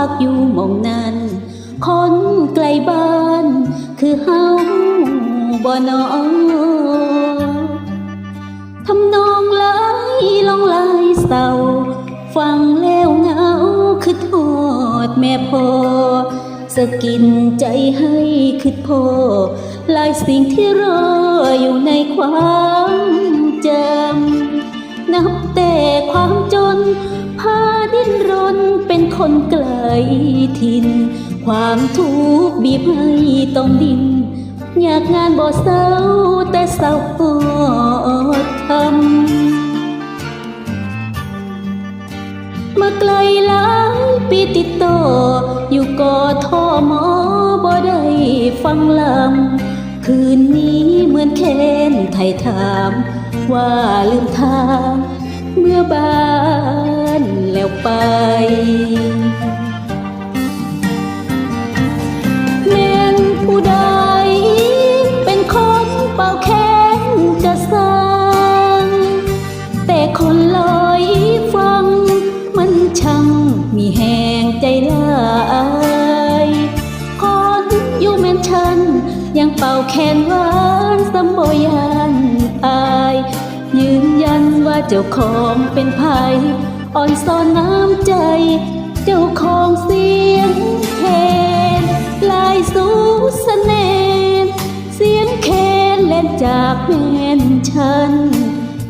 พักอยู่มองนั้น คนไกลบ้าน คือเฮาบ่นอทำนองไหลลองไหลเศร้า ฟังแล้วเหงาคือโทษแม่พ่อสะกินใจให้คือพ่อหลายสิ่งที่รออยู่ในความจำนับแต่ความจน คนไกลถิ่น ความทุกข์บีบให้ต้องดิ้นอยากงานบ่เศร้าแต่เศร้าปอทำมาไกลหลายปีติดต่ออยู่ก่อท่อหมอบ่ได้ฟังลำคืนนี้เหมือนแค้นไทยถาม ว่าลืมทางเมื่อบ้า นแล้วไปแม่นผู้ใดเป็นคนเป่าแค้นจะสร้าง แต่คนลอยฟัง มันช่างมีแหงใจลายคนอยู่แม่นฉัน ยังเป่าแคนหวานสมบยันอายยืนยันว่าเจ้าของเป็นภัย อ่อนซ่อนน้ำใจ เจ้าของเสียงเพลงลายสูเสน่ห์เสียงเคนเล่นจากแม่นฉัน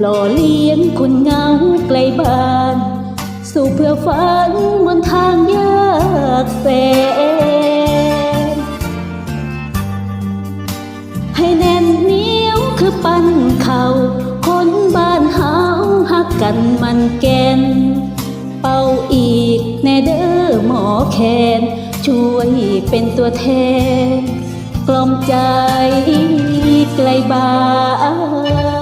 หล่อเลี้ยงคนเหงาไกลบ้าน สู่เพื่อฝันบนทางยากแสนให้แน่นเหนียวคือปั้นเขา กันมันแกน เป่าอีกแน่เด้อหมอแคนช่วยเป็นตัวแทน กล่อมใจไกลบ้าน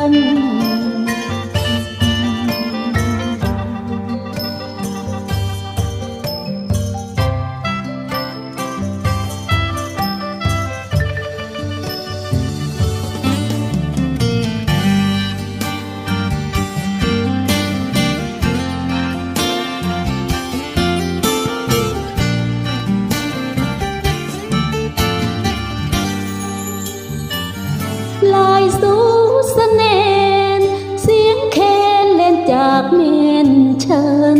นเชิญ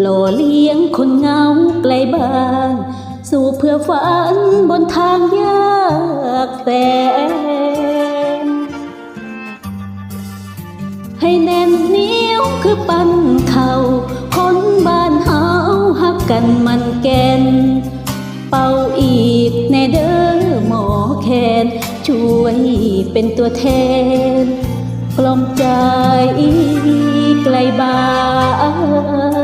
หล่อเลี้ยงคนเหงาไกลบ้าน สู่เพื่อฝันบนทางยากแสนให้แน่นเหนียวคือปั้นเขาคนบ้านเฮาหักกันมันแกน เป่าอีกแน่เด้อหมอแคนช่วยเป็นตัวแทนกล่อมใจ ไกลบ้าน